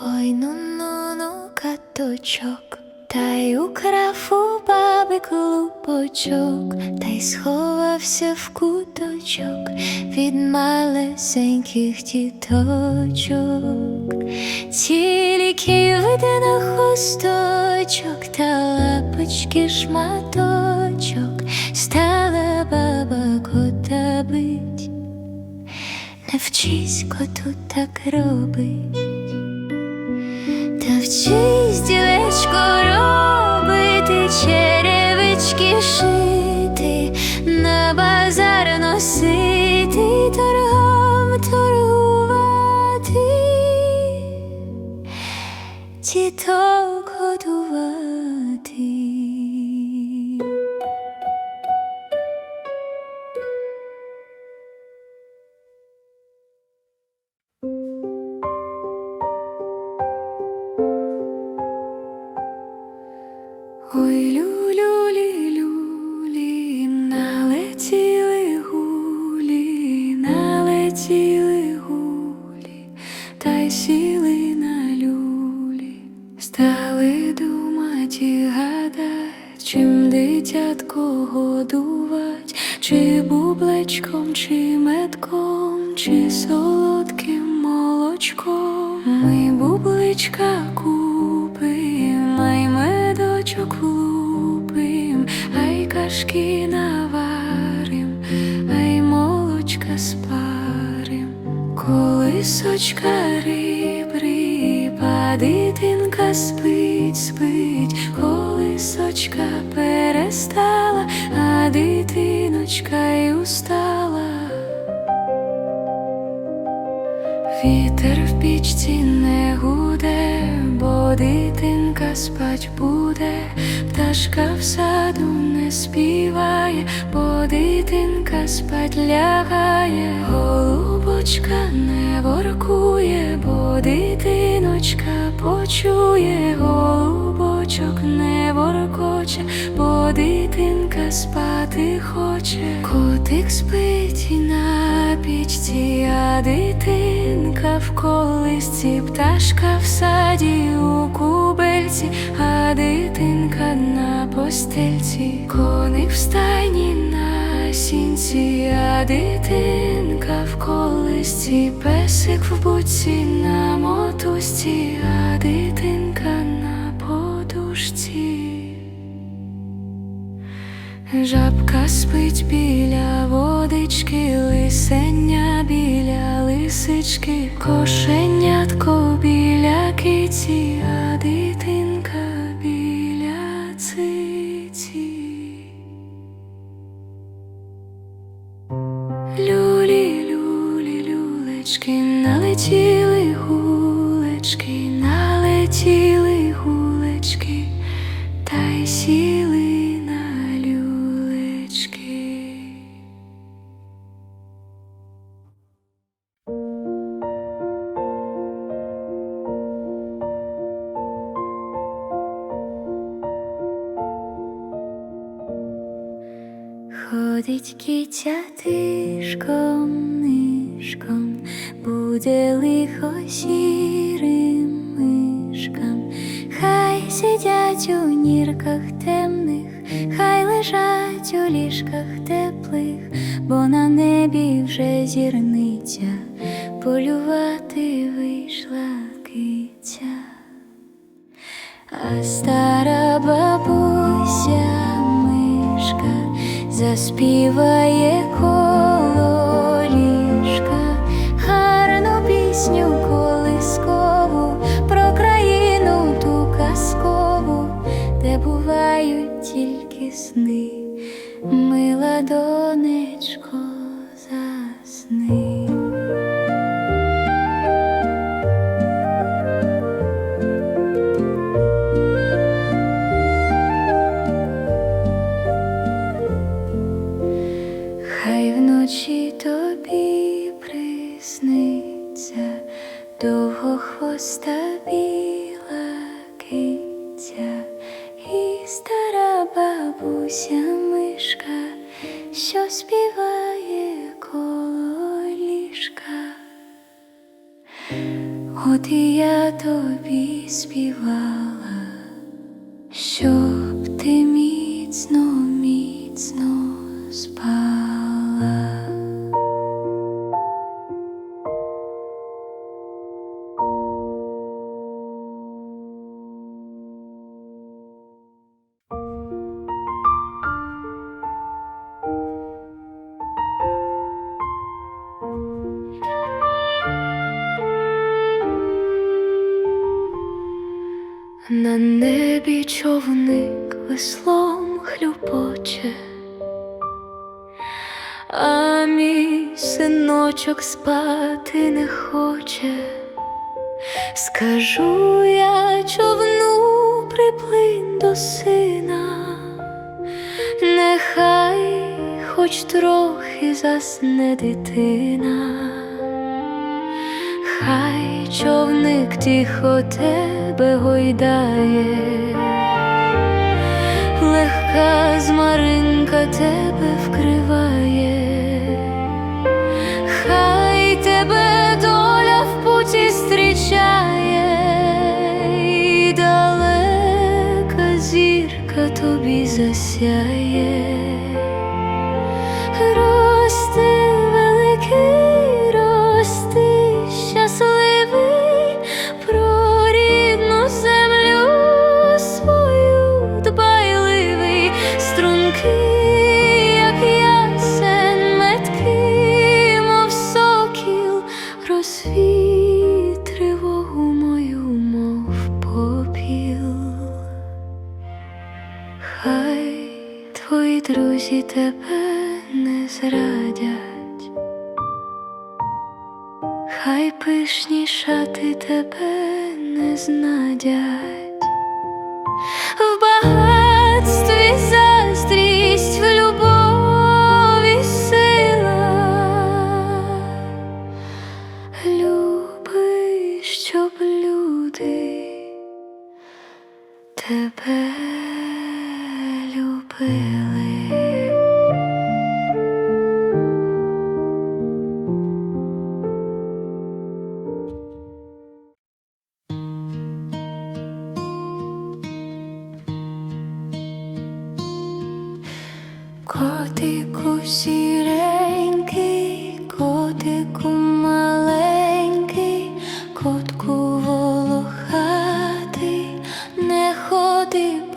Ой, ну ну ну каточок, та й украв у баби клубочок, та й сховався в куточок від малесеньких діточок, тільки на хусточок та лапочки шматочок, стала баба кота бить. Не вчись коту так робить. Вчись, дівечко, робити черевички шити, на базар носити, торгом торгувати, діток стали думать і гадать, чим дитятко годувать, чи бублечком, чи метком, чи солодким молочком. Ми бубличка купим, а й медочок лупим, а й кашки наварим, а й молочка спарим. Колисочка риб, риба, спить, спить, колисочка перестала, а дитиночка й устала. Вітер в пічці не гуде, бо дитинка спать буде, пташка в саду не співає, бо дитинка спать лягає, голубочка не воркує, бо дитиночка почує, голубочок не воркоче, бо дитинка спати хоче, котик спить на пічці, а дитинка в колисці, пташка в саді у кубельці, а дитинка на постельці, коник в стайні сінці, а дитинка в колисці, песик в буці на мотузці, а дитинка на подушці. Жабка спить біля водички, лисеня біля лисички, кошенятко біля киці, а дитинка Ходить кітя тишком, нишком, буде лихо сірим мишкам, хай сидять у нірках темних, хай лежать у ліжках теплих, бо на небі вже зірниця, полювати заспіває коло ліжка гарну пісню колискову про країну ту казкову, де бувають тільки сни, мила донечко, засни. біла киця і стара бабуся мишка, що співає коло ліжка. От і я тобі співала. що веслом хлюпоче, а мій синочок спати не хоче, скажу я човну приплинь до сина, нехай хоч трохи засне дитина. Хай човник тихо тебе гойдає. Без тебе вкриває. пишніша ти тебе не знадять.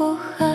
不好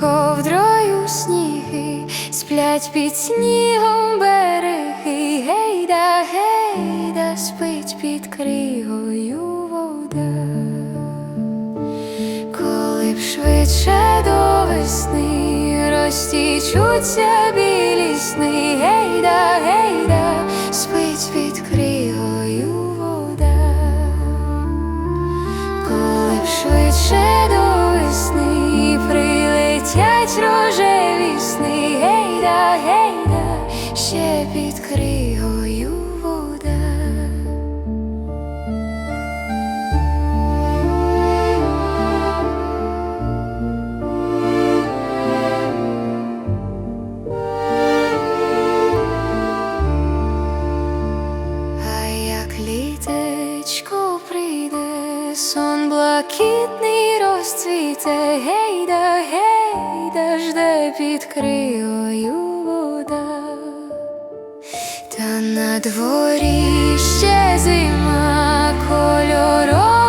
ковдрою сніги, сплять під снігом береги, гейда, гейда, спить під кригою вода, коли б швидше до весни розтічуться білі сни, гейда, гейда. Кригою вода. А як літечко прийде, сон блакитний розцвіте, гейда, гейда, жде під кригою на дворі ще зима, кольорових